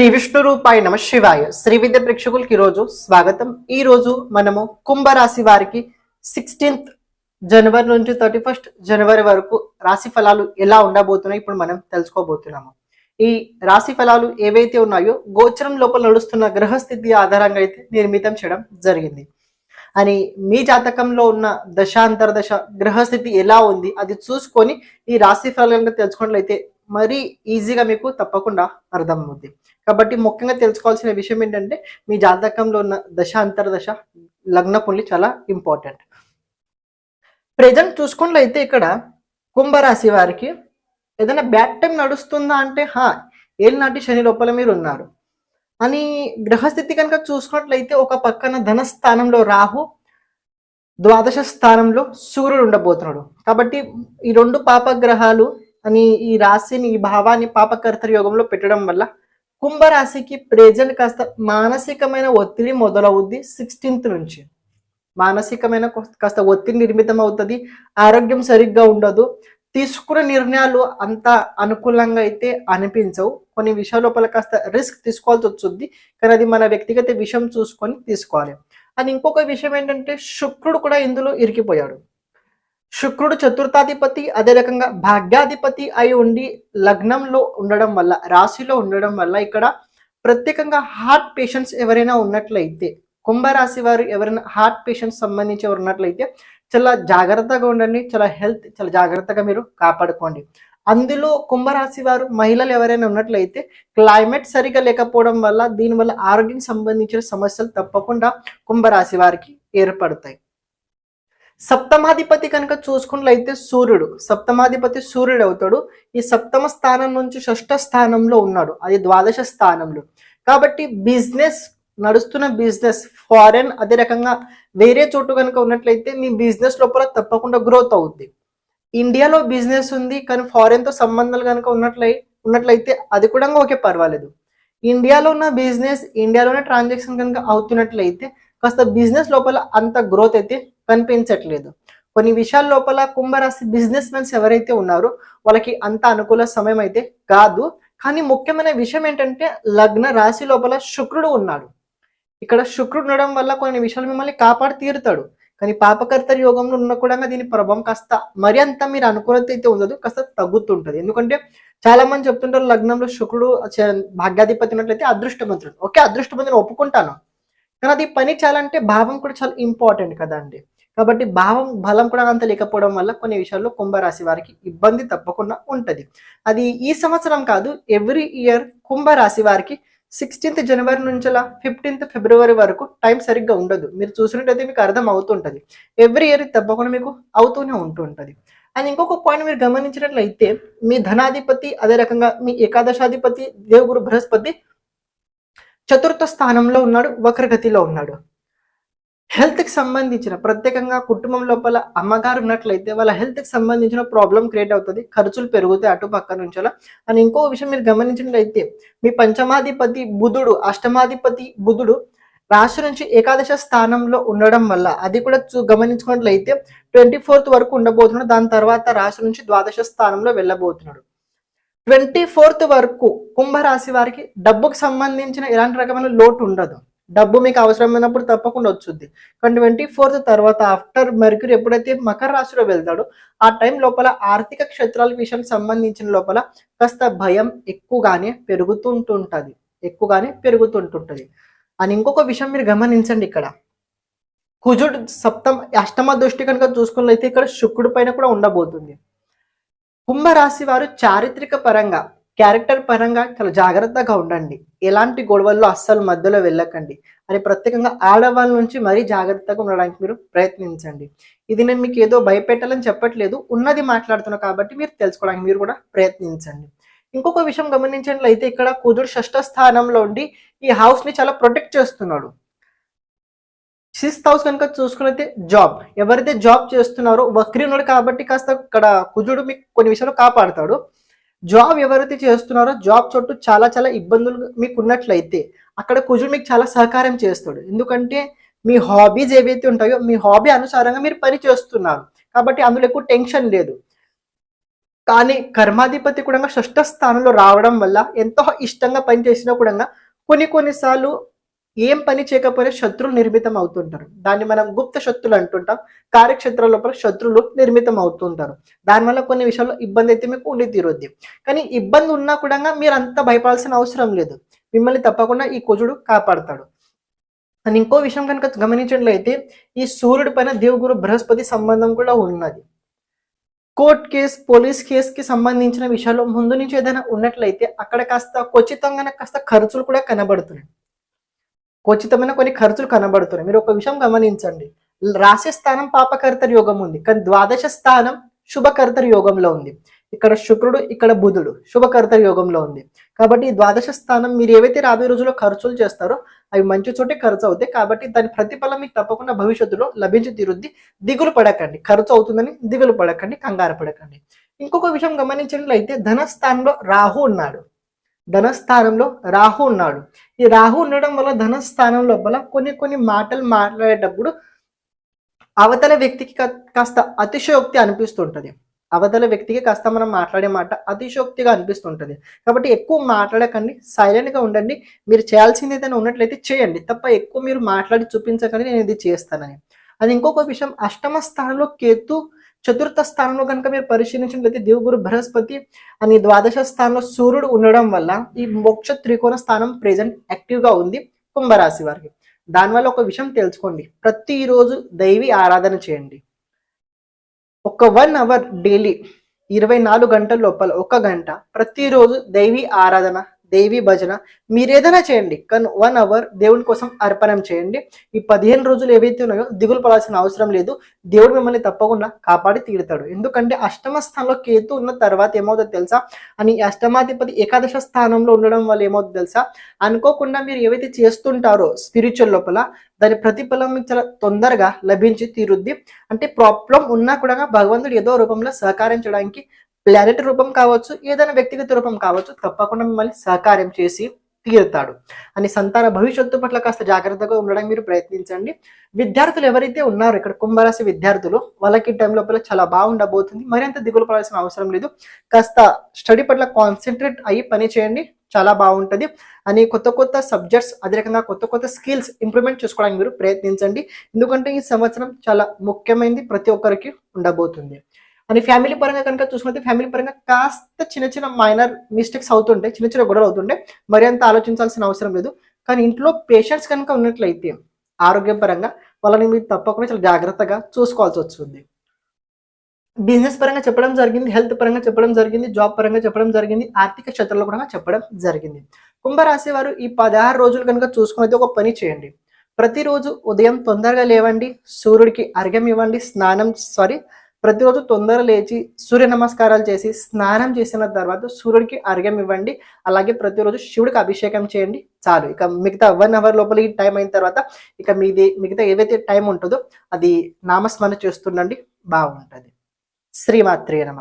శ్రీ విష్ణు రూపాయ నమ శివాయ. శ్రీ విద్య ప్రేక్షకులకి ఈరోజు స్వాగతం. ఈ రోజు మనము కుంభరాశి వారికి సిక్స్టీన్త్ జనవరి నుంచి థర్టీ ఫస్ట్ జనవరి వరకు రాశి ఫలాలు ఎలా ఉండబోతున్నాయి ఇప్పుడు మనం తెలుసుకోబోతున్నాము. ఈ రాశి ఫలాలు ఏవైతే ఉన్నాయో గోచరం లోపల నడుస్తున్న గ్రహస్థితి ఆధారంగా అయితే నిర్మితం చేయడం జరిగింది. అని మీ జాతకంలో ఉన్న దశాంతర దశ గ్రహస్థితి ఎలా ఉంది అది చూసుకొని ఈ రాశి ఫలాలను తెలుసుకున్నట్లయితే మరీ ఈజీగా మీకు తప్పకుండా అర్థమవుద్ది. కాబట్టి ముఖ్యంగా తెలుసుకోవాల్సిన విషయం ఏంటంటే మీ జాతకంలో ఉన్న దశ అంతర్దశ లగ్న పుండ్లి చాలా ఇంపార్టెంట్. ప్రజెంట్ చూసుకున్నట్లయితే ఇక్కడ కుంభరాశి వారికి ఏదైనా బ్యాడ్ టైం నడుస్తుందా అంటే హా ఏళ్ళనాటి శని లోపల మీరు ఉన్నారు. అని గ్రహస్థితి కనుక చూసుకున్నట్లయితే ఒక పక్కన ధనస్థానంలో రాహు ద్వాదశ స్థానంలో సూర్యుడు ఉండబోతున్నాడు. కాబట్టి ఈ రెండు పాపగ్రహాలు అని ఈ రాశిని ఈ భావాన్ని పాపకర్తరి యోగంలో పెట్టడం వల్ల కుంభరాశికి ప్రెజెంట్ కాస్త మానసికమైన ఒత్తిడి మొదలవుద్ది సిక్స్టీన్త్ నుంచి. మానసికమైన కాస్త ఒత్తిడి నిర్మితం అవుతుంది ఆరోగ్యం సరిగ్గా ఉండదు తీసుకున్న నిర్ణయాలు అంత అనుకూలంగా అయితే అనిపించవు. కొన్ని విషయాల లోపల కాస్త రిస్క్ తీసుకోవాల్సి వచ్చింది కానీ అది మన వ్యక్తిగత విషయం చూసుకొని తీసుకోవాలి. అని ఇంకొక విషయం ఏంటంటే శుక్రుడు కూడా ఇందులో ఇరికిపోయాడు. శుక్రుడు చతుర్థాధిపతి అదే రకంగా భాగ్యాధిపతి అయి ఉండి లగ్నంలో ఉండడం వల్ల రాశిలో ఉండడం వల్ల ఇక్కడ ప్రత్యేకంగా హార్ట్ పేషెంట్స్ ఎవరైనా ఉన్నట్లయితే కుంభరాశి వారు ఎవరైనా హార్ట్ పేషెంట్స్ సంబంధించి ఎవరు ఉన్నట్లయితే చాలా జాగ్రత్తగా ఉండండి చాలా హెల్త్ చాలా జాగ్రత్తగా మీరు కాపాడుకోండి. అందులో కుంభరాశి వారు మహిళలు ఎవరైనా ఉన్నట్లయితే క్లైమేట్ సరిగా లేకపోవడం వల్ల దీనివల్ల ఆరోగ్యం సంబంధించిన సమస్యలు తప్పకుండా కుంభరాశి వారికి ఏర్పడతాయి. సప్తమాధిపతి కనుక చూసుకున్నట్లయితే సూర్యుడు సప్తమాధిపతి సూర్యుడు అవుతాడు. ఈ సప్తమ స్థానం నుంచి షష్ఠ స్థానంలో ఉన్నాడు అది ద్వాదశ స్థానంలో. కాబట్టి బిజినెస్ నడుస్తున్న బిజినెస్ ఫారెన్ అదే రకంగా వేరే చోటు కనుక ఉన్నట్లయితే మీ బిజినెస్ లోపల తప్పకుండా గ్రోత్ అవుద్ది. ఇండియాలో బిజినెస్ ఉంది కానీ ఫారెన్తో సంబంధాలు కనుక ఉన్నట్లయి ఉన్నట్లయితే అది కూడా ఓకే పర్వాలేదు. ఇండియాలో ఉన్న బిజినెస్ ఇండియాలోనే ట్రాన్సాక్షన్ కనుక అవుతున్నట్లయితే కాస్త బిజినెస్ లోపల అంత గ్రోత్ అయితే కనిపించట్లేదు. కొన్ని విషయాల లోపల కుంభరాశి బిజినెస్ మెన్స్ ఎవరైతే ఉన్నారో వాళ్ళకి అంత అనుకూల సమయం అయితే కాదు. కానీ ముఖ్యమైన విషయం ఏంటంటే లగ్న రాశి లోపల శుక్రుడు ఉన్నాడు. ఇక్కడ శుక్రుడు ఉండడం వల్ల కొన్ని విషయాలు మిమ్మల్ని కాపాడు తీరుతాడు. కానీ పాపకర్తరి యోగంలో ఉన్న కూడా దీని ప్రభావం కాస్త మరి అంత మీరు అనుకూలత అయితే ఉండదు కాస్త తగ్గుతుంటది. ఎందుకంటే చాలా మంది చెప్తుంటారు లగ్నంలో శుక్రుడు భాగ్యాధిపతి ఉన్నట్లయితే అదృష్టమంతుడు ఓకే అదృష్టమంతుని ఒప్పుకుంటాను. కానీ అది పని చాలంటే భావం కూడా చాలా ఇంపార్టెంట్ కదా అండి కాబట్టి భావం బలం కూడా అంత లేకపోవడం వల్ల కొన్ని విషయాల్లో కుంభరాశి వారికి ఇబ్బంది తప్పకుండా ఉంటుంది. అది ఈ సంవత్సరం కాదు ఎవ్రీ ఇయర్ కుంభరాశి వారికి సిక్స్టీన్త్ జనవరి నుంచిలా ఫిఫ్టీన్త్ ఫిబ్రవరి వరకు టైం సరిగ్గా ఉండదు. మీరు చూసినట్టయితే మీకు అర్థం అవుతుంటుంది. ఎవ్రీ ఇయర్ తప్పకుండా మీకు అవుతూనే ఉంటుంటుంది. అండ్ ఇంకొక పాయింట్ మీరు గమనించినట్లయితే మీ ధనాధిపతి అదే రకంగా మీ ఏకాదశాధిపతి దేవుగురు బృహస్పతి చతుర్థ స్థానంలో ఉన్నాడు వక్రగతిలో ఉన్నాడు. హెల్త్కి సంబంధించిన ప్రత్యేకంగా కుటుంబం లోపల అమ్మగారు ఉన్నట్లయితే వాళ్ళ హెల్త్కి సంబంధించిన ప్రాబ్లం క్రియేట్ అవుతుంది ఖర్చులు పెరుగుతాయి అటు పక్క నుంచి అలా. అని ఇంకో విషయం మీరు గమనించినట్లయితే మీ పంచమాధిపతి బుధుడు అష్టమాధిపతి బుధుడు రాశి నుంచి ఏకాదశ స్థానంలో ఉండడం వల్ల అది కూడా చూ- గమనించుకున్నట్లయితే ట్వంటీ ఫోర్త్ వరకు ఉండబోతున్నాడు. దాని తర్వాత రాశి నుంచి ద్వాదశ స్థానంలో వెళ్ళబోతున్నాడు. ట్వంటీ ఫోర్త్ వరకు కుంభరాశి వారికి డబ్బుకు సంబంధించిన ఎలాంటి రకమైన లోటు ఉండదు. డబ్బు మీకు అవసరమైనప్పుడు తప్పకుండా వచ్చుద్ది. కానీ ట్వంటీ ఫోర్త్ తర్వాత ఆఫ్టర్ మెర్క్యూరీ ఎప్పుడైతే మకర రాశిలో వెళ్తాడో ఆ టైం లోపల ఆర్థిక క్షేత్రాల విషయం సంబంధించిన లోపల కాస్త భయం ఎక్కువగానే పెరుగుతుంటుంటుంది. ఎక్కువగానే పెరుగుతుంటుంటుంది. అని ఇంకొక విషయం మీరు గమనించండి ఇక్కడ. కుజుడు సప్తమ అష్టమ దృష్టి కనుక చూసుకున్నట్లయితే ఇక్కడ శుక్రుడి పైన కూడా ఉండబోతుంది. కుంభరాశి వారు చారిత్రక పరంగా క్యారెక్టర్ పరంగా చాలా జాగ్రత్తగా ఉండండి. ఎలాంటి గొడవల్లో అస్సలు మధ్యలో వెళ్ళకండి. అని ప్రత్యేకంగా ఆడవాళ్ళ నుంచి మరీ జాగ్రత్తగా ఉండడానికి మీరు ప్రయత్నించండి. ఇది నేను మీకు ఏదో భయపెట్టాలని చెప్పట్లేదు. ఉన్నది మాట్లాడుతున్నా కాబట్టి మీరు తెలుసుకోవడానికి మీరు కూడా ప్రయత్నించండి. ఇంకొక విషయం గమనించినట్లయితే ఇక్కడ కుదుడు షష్ఠ స్థానంలో ఉండి ఈ హౌస్ని చాలా ప్రొటెక్ట్ చేస్తున్నాడు. సిక్స్త్ హౌస్ కనుక చూసుకున్నైతే జాబ్ ఎవరైతే జాబ్ చేస్తున్నారో వక్రీ ఉన్నాడు కాబట్టి కాస్త ఇక్కడ కుజుడు మీకు కొన్ని విషయాలు కాపాడుతాడు. జాబ్ ఎవరైతే చేస్తున్నారో జాబ్ చుట్టూ చాలా చాలా ఇబ్బందులు మీకు ఉన్నట్లయితే అక్కడ కుజుడు మీకు చాలా సహకారం చేస్తాడు. ఎందుకంటే మీ హాబీస్ ఏవైతే ఉంటాయో మీ హాబీ అనుసారంగా మీరు పని చేస్తున్నారు. కాబట్టి అందులో ఎక్కువ టెన్షన్ లేదు. కానీ కర్మాధిపతి కూడా షష్ఠ స్థానంలో రావడం వల్ల ఎంతో ఇష్టంగా పని చేసినా కూడా కొన్ని కొన్నిసార్లు ఏం పని చేయకపోయినా శత్రులు నిర్మితం అవుతుంటారు. దాన్ని మనం గుప్త శత్రులు అంటుంటాం. కార్యక్షేత్ర లోపల శత్రులు నిర్మితం అవుతుంటారు. దానివల్ల కొన్ని విషయాల్లో ఇబ్బంది అయితే మీకు ఉండి తీరుద్ది. కానీ ఇబ్బంది ఉన్నా కూడా మీరు అంత భయపడాల్సిన అవసరం లేదు. మిమ్మల్ని తప్పకుండా ఈ కుజుడు కాపాడతాడు. అని ఇంకో విషయం కనుక గమనించినట్లయితే ఈ సూర్యుడి పైన దేవుగురు బృహస్పతి సంబంధం కూడా ఉన్నది. కోర్ట్ కేస్ పోలీస్ కేసుకి సంబంధించిన విషయాలు ముందు నుంచి ఏదైనా ఉన్నట్లయితే అక్కడ కాస్త ఖచ్చితంగా కాస్త ఖర్చులు కూడా కనబడుతున్నాయి. ఖచ్చితమైన కొన్ని ఖర్చులు కనబడుతున్నాయి. మీరు ఒక విషయం గమనించండి. రాశి స్థానం పాపకర్తరి యోగం ఉంది. కానీ ద్వాదశ స్థానం శుభకర్తరి యోగంలో ఉంది. ఇక్కడ శుక్రుడు ఇక్కడ బుధుడు శుభకర్తరి యోగంలో ఉంది. కాబట్టి ఈ ద్వాదశ స్థానం మీరు ఏవైతే రాబోయే రోజుల్లో ఖర్చులు చేస్తారో అవి మంచి చోటే ఖర్చు అవుతాయి. కాబట్టి దాని ప్రతిఫలం మీకు తప్పకుండా భవిష్యత్తులో లభించి తీరుద్ది. దిగులు పడకండి. ఖర్చు అవుతుందని దిగులు పడకండి. కంగారు పడకండి. ఇంకొక విషయం గమనించినట్లయితే ధనస్థానంలో రాహు ఉన్నాడు. ధనస్థానంలో రాహు ఉన్నాడు. ఈ రాహు ఉండడం వల్ల ధనస్థానం లోపల కొన్ని కొన్ని మాటలు మాట్లాడేటప్పుడు అవతల వ్యక్తికి కా- కాస్త అతిశయోక్తి అనిపిస్తుంటది. అవతల వ్యక్తికి కాస్త మనం మాట్లాడే మాట అతిశయోక్తిగా అనిపిస్తుంటది. కాబట్టి ఎక్కువ మాట్లాడకండి సైలెంట్గా ఉండండి. మీరు చేయాల్సింది ఏదైనా ఉన్నట్లయితే చేయండి. తప్ప ఎక్కువ మీరు మాట్లాడి చూపించకండి నేను ఇది చేస్తానని. అది ఇంకొక విషయం అష్టమ స్థానంలో కేతు చతుర్థ స్థానంలో కనుక మీరు పరిశీలించినట్లయితే దేవుగురు బృహస్పతి అని ద్వాదశ స్థానంలో సూర్యుడు ఉండడం వల్ల ఈ మోక్ష త్రికోణ స్థానం ప్రెజెంట్ యాక్టివ్గా ఉంది కుంభరాశి వారికి. దానివల్ల ఒక విషయం తెలుసుకోండి. ప్రతిరోజు దైవి ఆరాధన చేయండి. ఒక వన్ అవర్ డైలీ ఇరవై నాలుగు గంటల లోపల ఒక గంట ప్రతిరోజు దైవీ ఆరాధన దేవి భజన. మీరు ఏదైనా చేయండి. కానీ వన్ అవర్ దేవుని కోసం అర్పణం చేయండి. ఈ పదిహేను రోజులు ఏవైతే ఉన్నాయో దిగులు పడాల్సిన అవసరం లేదు. దేవుడు మిమ్మల్ని తప్పకుండా కాపాడి తీరుతాడు. ఎందుకంటే అష్టమ స్థానంలో కేతు ఉన్న తర్వాత ఏమవుతుందో తెలుసా? అని అష్టమాధిపతి ఏకాదశ స్థానంలో ఉండడం వల్ల ఏమవుతుందో తెలుసా? అనుకోకుండా మీరు ఏవైతే చేస్తుంటారో స్పిరిచువల్ లోపల దాని ప్రతిఫలం మీకు చాలా తొందరగా లభించి తీరుద్ది. అంటే ప్రాబ్లం ఉన్నా కూడా భగవంతుడు ఏదో రూపంలో సహకరించడానికి ప్లానెట్ రూపం కావచ్చు ఏదైనా వ్యక్తిగత రూపం కావచ్చు తప్పకుండా మిమ్మల్ని సహకారం చేసి తీరుతాడు. అని సంతాన భవిష్యత్తు పట్ల కాస్త జాగ్రత్తగా ఉండడం మీరు ప్రయత్నించండి. విద్యార్థులు ఎవరైతే ఉన్నారో ఇక్కడ కుంభరాశి విద్యార్థులు వాళ్ళకి టైం లోపల చాలా బాగుండబోతుంది. మరింత దిగులు పడాల్సిన అవసరం లేదు. కాస్త స్టడీ పట్ల కాన్సన్ట్రేట్ అయ్యి పని చేయండి. చాలా బాగుంటుంది. అని కొత్త కొత్త సబ్జెక్ట్స్ అదే రకంగా కొత్త కొత్త స్కిల్స్ ఇంప్రూవ్మెంట్ చేసుకోవడానికి మీరు ప్రయత్నించండి. ఎందుకంటే ఈ సంవత్సరం చాలా ముఖ్యమైనది ప్రతి ఒక్కరికి ఉండబోతుంది. కానీ ఫ్యామిలీ పరంగా కనుక చూసుకుంటే ఫ్యామిలీ పరంగా కాస్త చిన్న చిన్న మైనర్ మిస్టేక్స్ అవుతుంటాయి చిన్న చిన్న గొడవలు అవుతుంటాయి మరి అంత ఆలోచించాల్సిన అవసరం లేదు. కానీ ఇంట్లో పేషెంట్స్ కనుక ఉన్నట్లయితే ఆరోగ్యపరంగా వాళ్ళని మీరు తప్పకుండా చాలా జాగ్రత్తగా చూసుకోవాల్సి వస్తుంది. బిజినెస్ పరంగా చెప్పడం జరిగింది హెల్త్ పరంగా చెప్పడం జరిగింది జాబ్ పరంగా చెప్పడం జరిగింది ఆర్థిక క్షేత్రంలో కూడా చెప్పడం జరిగింది. కుంభరాశి వారు ఈ పదహారు రోజులు కనుక చూసుకునేది ఒక పని చేయండి. ప్రతిరోజు ఉదయం తొందరగా లేవండి సూర్యుడికి అర్ఘ్యం ఇవ్వండి స్నానం సారీ ప్రతిరోజు తొందర లేచి సూర్య నమస్కారాలు చేసి స్నానం చేసిన తర్వాత సూర్యుడికి అర్ఘ్యం ఇవ్వండి. అలాగే ప్రతిరోజు శివుడికి అభిషేకం చేయండి. చాలు. ఇక మిగతా వన్ అవర్ లోపల ఈ టైం అయిన తర్వాత ఇక మీది మిగతా ఏదైతే టైం ఉంటుందో అది నామస్మరణ చేస్తుండండి. బాగుంటుంది. శ్రీమాత్రే నమ.